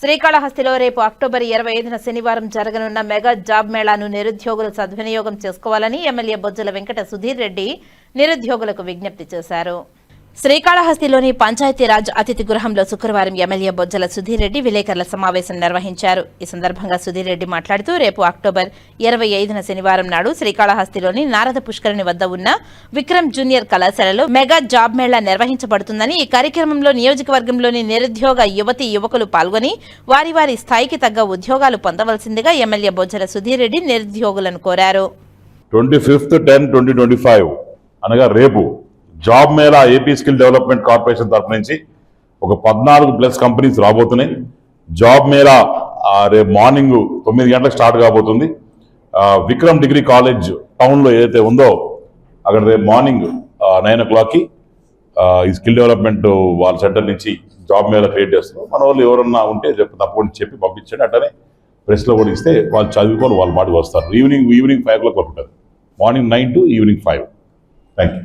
శ్రీకాళహస్తిలో రేపు అక్టోబర్ ఇరవై ఐదున శనివారం జరగనున్న మెగా జాబ్ మేళాను నిరుద్యోగులు సద్వినియోగం చేసుకోవాలని ఎమ్మెల్యే బొజ్జల వెంకట సుధీర్ రెడ్డి నిరుద్యోగులకు విజ్ఞప్తి చేశారు. శ్రీకాళహస్తిలోని పంచాయతీరాజ్ అతిథి గృహంలో శుక్రవారం ఎమ్మెల్యే బొజ్జల సుధీర్ రెడ్డి విలేకరుల సమావేశం నిర్వహించారు. ఈ సందర్భంగా సుధీర్ రెడ్డి మాట్లాడుతూ రేపు అక్టోబర్ ఇరవై ఐదున శనివారం నాడు శ్రీకాళహస్తిలోని నారద పుష్కరిణి వద్ద ఉన్న విక్రమ్ జూనియర్ కళాశాలలో మెగా జాబ్ మేళా నిర్వహించబడుతుందని ఈ కార్యక్రమంలో నియోజకవర్గంలోని నిరుద్యోగ యువతి యువకులు పాల్గొని వారి వారి స్థాయికి తగ్గ ఉద్యోగాలు పొందవలసిందిగా ఎమ్మెల్యే బొజ్జల సుధీర్ రెడ్డి నిరుద్యోగులను కోరారు. Twenty fifth ten twenty twenty five అనగా రేపు job mela AP skill development corporation తరఫు నుంచి ఒక పద్నాలుగు ప్లస్ కంపెనీస్ రాబోతున్నాయి. జాబ్ మేళా రేపు మార్నింగ్ తొమ్మిది గంటలకు స్టార్ట్ కాబోతుంది. విక్రమ్ డిగ్రీ కాలేజ్ టౌన్లో ఏదైతే ఉందో అక్కడ రేపు మార్నింగ్ నైన్ ఓ క్లాక్కి ఈ స్కిల్ డెవలప్మెంట్ వాళ్ళ సెంటర్ నుంచి జాబ్ మేళా క్రియేట్ చేస్తున్నారు మన వాళ్ళు ఎవరన్నా ఉంటే చెప్పి తప్పకుండా చెప్పి పంపించండి. అట్లనే ప్రెస్లో కూడా ఇస్తే వాళ్ళు చదువుకొని వాళ్ళ మాటకు వస్తారు. Evening evening five o'clock వరకు ఉంటుంది. Morning nine to evening five. Thank you